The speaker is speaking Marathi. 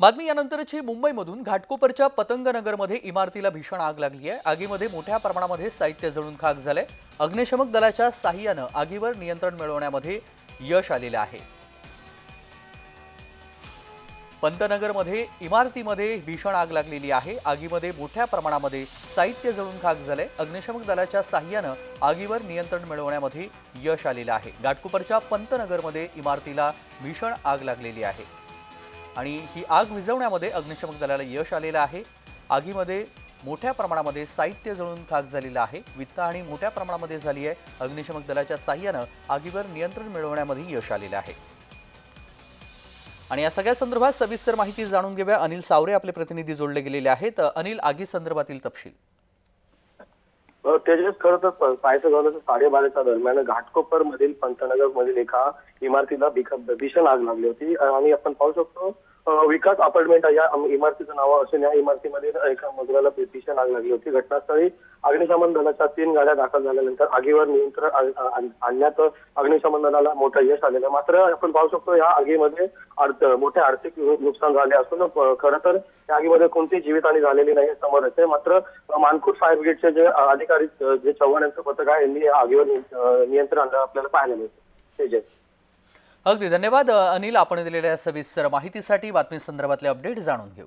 बातमी यानंतरची मुंबईमधून घाटकोपरच्या पतंगनगरमध्ये इमारतीला भीषण आग लागली आहे. आगीमध्ये मोठ्या प्रमाणामध्ये साहित्य जळून खाक झालंय. अग्निशमक दलाच्या साह्यानं आगीवर नियंत्रण मिळवण्यामध्ये यश आलेलं आहे. पंतनगरमध्ये इमारतीमध्ये भीषण आग लागलेली आहे. आगीमध्ये मोठ्या प्रमाणामध्ये साहित्य जळून खाक झालंय. अग्निशमक दलाच्या साह्यानं आगीवर नियंत्रण मिळवण्यामध्ये यश आलेलं आहे. घाटकोपरच्या पंतनगरमध्ये इमारतीला भीषण आग लागलेली आहे. आणि ही आग विझवण्यामध्ये अग्निशमक दलाला यश आलेलं आहे. आगीमध्ये मोठ्या प्रमाणामध्ये साहित्य जळून खाक झालेलं आहे. वित्तहानी मोठ्या प्रमाणामध्ये झाली आहे. अग्निशमक दलाच्या साह्यानं आगीवर नियंत्रण मिळवण्यामध्ये यश आलेलं आहे. आणि या सगळ्या संदर्भात सविस्तर माहिती जाणून घेऊया. अनिल सावरे आपले प्रतिनिधी जोडले गेलेले आहेत. अनिल आगी संदर्भातील तपशील. त्याच्यात खरंच खरं तर पाहायचं झालं तर साडेबाराच्या दरम्यान घाटकोपर मधील पंतनगर मधील एका इमारतीला भीषण आग लागली होती. आणि आपण पाहू शकतो विकास अपार्टमेंट या इमारतीचं नाव असून या इमारतीमध्ये एका मजुराला भी- आग लागली होती. घटनास्थळी अग्निशमन दलाच्या तीन गाड्या दाखल झाल्यानंतर आगीवर नियंत्रण आणण्यात अग्निशमन दलाला मोठं यश आलेलं मात्र आपण पाहू शकतो या आगीमध्ये अर्थ मोठे आर्थिक नुकसान झाले असून खरं तर या आगीमध्ये कोणतीही जीवितहानी झालेली नाही समोर येते मात्र मानखुट फायर ब्रिगेडचे जे अधिकारी जे चव्हाण यांचं पथक आहे यांनी या आगीवर नियंत्रण आणलं आपल्याला पाहायला मिळतं. तेजस अगदी धन्यवाद अनिल आपण दिलेल्या सविस्तर माहितीसाठी बातमी संदर्भातले अपडेट जाणून घेऊ.